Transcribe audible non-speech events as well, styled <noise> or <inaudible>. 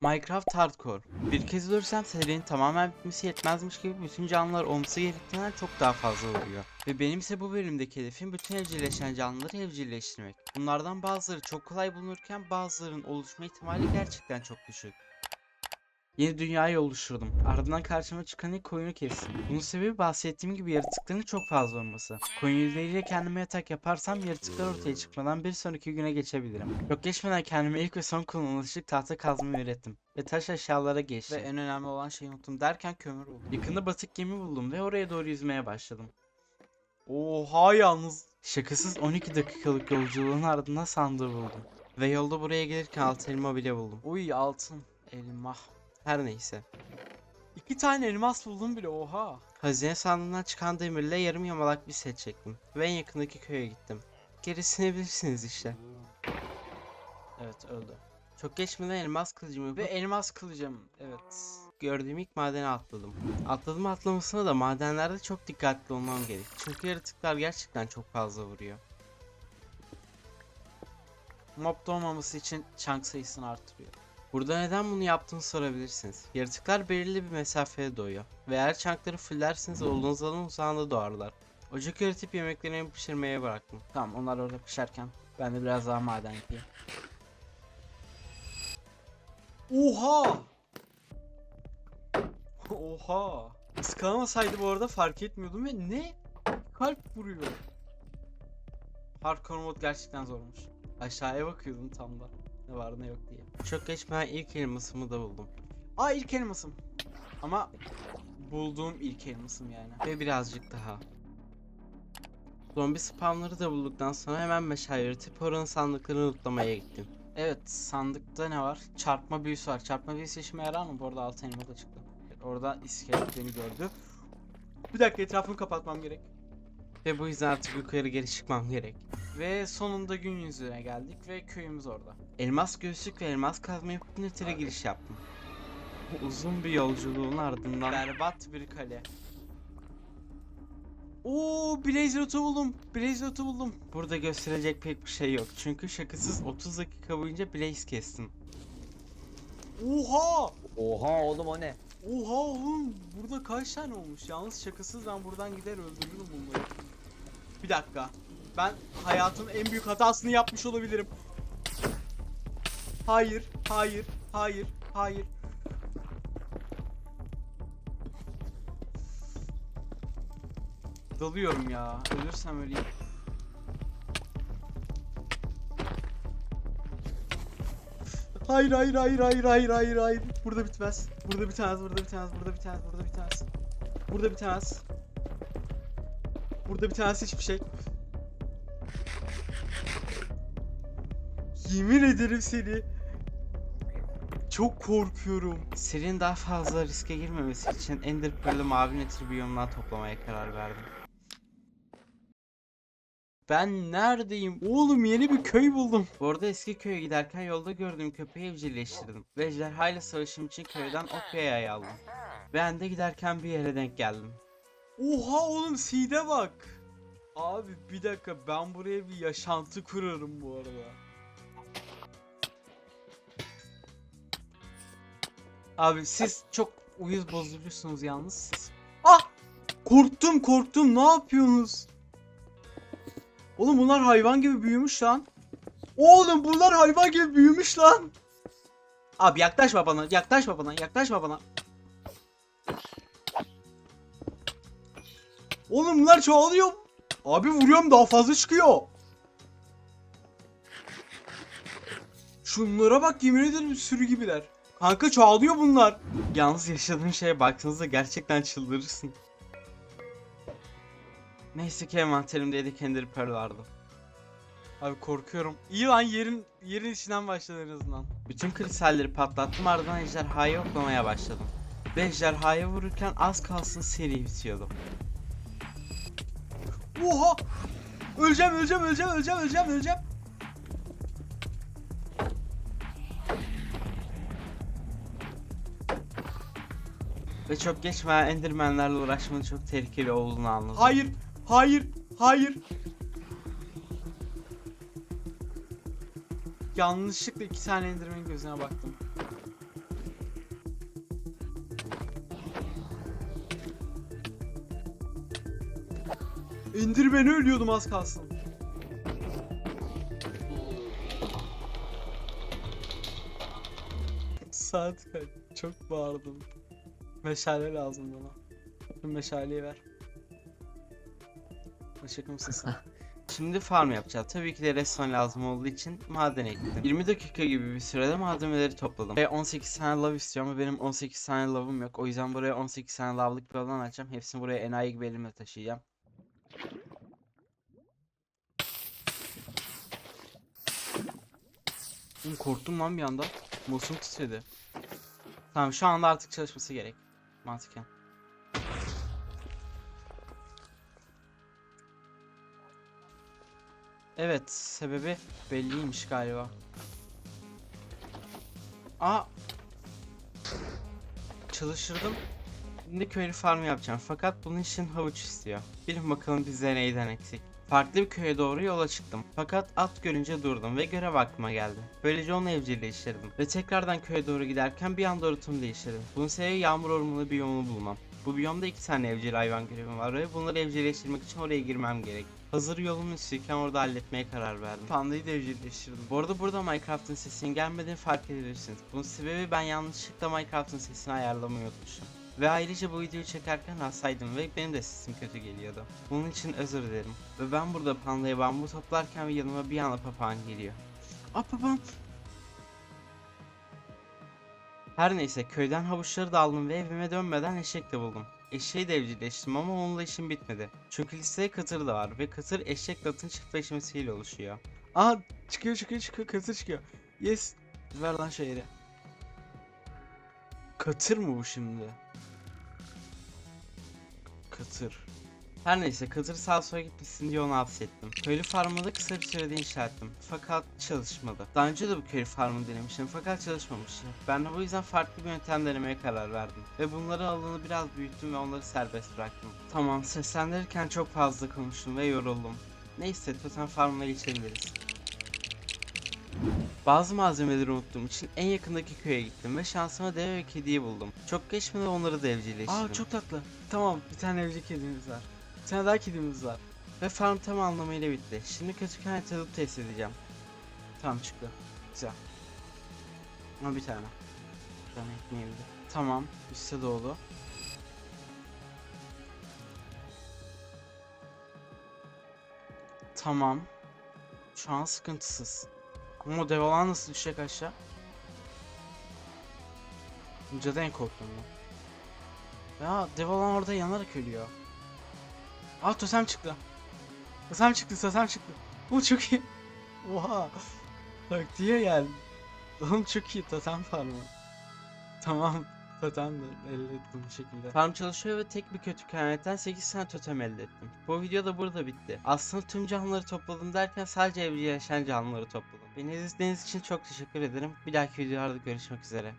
Minecraft Hardcore. Bir kez ölürsem serinin tamamen bitmesi yetmezmiş gibi bütün canlılar olması gerektiğinden çok daha fazla oluyor. Ve benim ise bu bölümdeki hedefim bütün evcilleşen canlıları evcilleştirmek. Bunlardan bazıları çok kolay bulunurken bazılarının oluşma ihtimali gerçekten çok düşük. Yeni dünyayı oluşturdum. Ardından karşıma çıkan ilk koyunu kestim. Bunun sebebi bahsettiğim gibi yaratıkların çok fazla olması. Koyun yüzleriyle kendime yatak yaparsam yaratıklar ortaya çıkmadan bir sonraki güne geçebilirim. Çok geçmeden kendime ilk ve son kullanılışlık tahta kazmayı ürettim. Ve taş eşyalara geçtim. Ve en önemli olan şeyi unuttum derken kömür buldum. Yakında batık gemi buldum ve oraya doğru yüzmeye başladım. Oha yalnız. Şakasız 12 dakikalık yolculuğun ardından sandığı buldum. Ve yolda buraya gelirken altın elma bile buldum. Uy altın elma. Her neyse. İki tane elmas buldum bile oha. Hazine sandığından çıkan demirle yarım yamalak bir set çektim. Ve en yakındaki köye gittim. Gerisini bilirsiniz işte. Evet öldü. Çok geçmeden elmas kılıcımı ve elmas kılıcım. Evet. Gördüğüm ilk madene atladım. Atladım atlamasına da madenlerde çok dikkatli olmam gerek. Çünkü yaratıklar gerçekten çok fazla vuruyor. Mob doğmaması için chunk sayısını arttırıyor. Burada neden bunu yaptığını sorabilirsiniz. Yaratıklar belirli bir mesafede doğuyor. Ve eğer çankları fullerseniz olduğunuz alanın uzağında doğarlar. Ocak üretip yemeklerini pişirmeye bıraktım. Tamam onlar orada pişerken ben de biraz daha maden yapayım. Oha! Oha! Iskalamasaydı bu arada fark etmiyordum ve ne? Kalp vuruyor. Hardcore mod gerçekten zormuş. Aşağıya bakıyordum tam da. Ne var ne yok diye. Çok geçmeden ilk elmasımı da buldum. Aa ilk elmasım. Ama bulduğum ilk elmasım yani. Ve birazcık daha. Zombi spamları da bulduktan sonra hemen meşale üretip oranın sandıklarını lootlamaya gittim. Evet sandıkta ne var? Çarpma büyüsü var. Çarpma büyüsü işime yarar mı? Bu arada altın elma çıktı. Orada iskelet beni gördü. Bir dakika etrafımı kapatmam gerek. Ve bu yüzden artık yukarı geri çıkmam gerek. Ve sonunda gün yüzüne geldik ve köyümüz orada. Elmas göğüslük ve elmas kazma yapıp Nether'e giriş yaptım. <laughs> Uzun bir yolculuğun ardından berbat bir kale. Oo Blaze Root'u buldum. Blaze Root'u buldum. Burada gösterecek pek bir şey yok. Çünkü şakasız 30 dakika boyunca Blaze kestim. Oha! Oha oğlum o ne? Oha oğlum burada kaç tane olmuş? Yalnız şakasız ben buradan gider öldürürüm bunları. Bir dakika. Ben hayatımın en büyük hatasını yapmış olabilirim. Hayır, hayır, hayır, hayır. Dalıyorum ya. Ölürsem öleyim. Hayır hayır hayır hayır hayır hayır hayır. Burada bitmez. Burada bitmez. Burada bitmez. Burada bitmez. Burada bitmez. Burada bitmez. Burada bitmez hiçbir şey. Yemin ederim seni. Çok korkuyorum. Serinin daha fazla riske girmemesi için Ender Pearl'ı mavi netir toplamaya karar verdim. Ben neredeyim? Oğlum yeni bir köy buldum. Bu arada eski köye giderken yolda gördüğüm köpeği evcilleştirdim. Ve ejderhayla savaşım için köyden Okya'ya aldım. Ben de giderken bir yere denk geldim. Oha oğlum Seed'e bak. Abi bir dakika ben buraya bir yaşantı kurarım bu arada. Abi siz çok uyuz bozuluyorsunuz yalnız siz. Ah! Korktum korktum ne yapıyorsunuz? Oğlum bunlar hayvan gibi büyümüş lan. Oğlum bunlar hayvan gibi büyümüş lan. Abi yaklaşma bana, yaklaşma bana, yaklaşma bana. Oğlum bunlar çoğalıyor. Abi vuruyorum daha fazla çıkıyor. Şunlara bak yemin ederim sürü gibiler. Kanka çoğalıyor bunlar. Yalnız yaşadığın şeye baktığınızda gerçekten çıldırırsın. Neyse ki envanterimde yedek Ender Pearl vardı. Abi korkuyorum. İyi lan yerin yerin içinden başladı en azından. Bütün kristalleri patlattım ardından ejderhayı oklamaya başladım. Ve ejderhaya vururken az kalsın seri bitiyordu. Oha! Öleceğim öleceğim öleceğim öleceğim öleceğim öleceğim. Ve çok geçmeden endirmenlerle uğraşmanın çok tehlikeli olduğunu anladım. Hayır, hayır, hayır. Yanlışlıkla iki tane endirmenin gözüne baktım. Endirmeni ölüyordum az kalsın. Saat kaç? Çok bağırdım. Meşale lazım bana. Şu meşaleyi ver. Işık mısın sen? <laughs> Şimdi farm yapacağız. Tabii ki de restoran lazım olduğu için maden ekledim. 20 dakika gibi bir sürede malzemeleri topladım. Ve 18 tane lav istiyorum ama benim 18 tane lavım yok. O yüzden buraya 18 tane lavlık bir alan açacağım. Hepsini buraya enayi gibi elimle taşıyacağım. Korktum lan bir anda. Musum titredi. Tamam şu anda artık çalışması gerek. Mantıken. Evet, sebebi belliymiş galiba. Aa! Çalıştırdım. Şimdi köylü farm yapacağım fakat bunun için havuç istiyor. Bilin bakalım bize neyden eksik. Farklı bir köye doğru yola çıktım. Fakat at görünce durdum ve görev aklıma geldi. Böylece onu evcilleştirdim. Ve tekrardan köye doğru giderken bir anda rotamı değiştirdim. Bunun sebebi yağmur ormanı biyomunu bulmam. Bu biyomda iki tane evcil hayvan görevim var ve bunları evcilleştirmek için oraya girmem gerek. Hazır yolum üstüyken orada halletmeye karar verdim. Pandayı da evcilleştirdim. Bu arada burada Minecraft'ın sesinin gelmediğini fark edebilirsiniz. Bunun sebebi ben yanlışlıkla Minecraft'ın sesini ayarlamayı unutmuşum. Ve ayrıca bu videoyu çekerken hastaydım ve benim de sesim kötü geliyordu. Bunun için özür dilerim. Ve ben burada pandaya bambu toplarken yanıma bir anda papağan geliyor. Aa papağan! Her neyse köyden havuçları da aldım ve evime dönmeden eşek de buldum. Eşeği de evcilleştirdim ama onunla işim bitmedi. Çünkü listede katır da var ve katır eşek latın çiftleşmesiyle oluşuyor. Aa çıkıyor çıkıyor çıkıyor katır çıkıyor. Yes. Ver lan şehri. Katır mı bu şimdi? Katır. Her neyse Katır sağa sola gitmesin diye onu hapsettim. Köylü farmını kısa bir sürede inşa ettim. Fakat çalışmadı. Daha önce de bu köylü farmını denemiştim fakat çalışmamıştı. Ben de bu yüzden farklı bir yöntem denemeye karar verdim. Ve bunları alanı biraz büyüttüm ve onları serbest bıraktım. Tamam seslendirirken çok fazla konuştum ve yoruldum. Neyse totem farmına geçebiliriz. Bazı malzemeleri unuttuğum için en yakındaki köye gittim ve şansıma deve ve kediyi buldum. Çok geçmeden onları da evcilleştirdim. Aa çok tatlı. Tamam bir tane evcil kedimiz var. Bir tane daha kedimiz var. Ve farm tam anlamıyla bitti. Şimdi kötü kanet alıp test edeceğim. Tamam çıktı. Güzel. Ama bir tane. Bir tane ekmeyebildi. Tamam. Üste doğdu. Tamam. Şu an sıkıntısız. Ama dev olan nasıl düşecek aşağı? Cadı en korktuğum bu. Ya dev olan orada yanarak ölüyor. Aa totem çıktı. Totem çıktı totem çıktı. Bu çok iyi. <laughs> Oha. Bak diye geldi. Oğlum çok iyi totem farmı. Tamam. Totem de elde ettim bu şekilde. Farm çalışıyor ve tek bir kötü kaynaktan 8 tane totem elde ettim. Bu video da burada bitti. Aslında tüm canlıları topladım derken sadece evcil yaşayan canlıları topladım. Beni izlediğiniz için çok teşekkür ederim. Bir dahaki videolarda görüşmek üzere.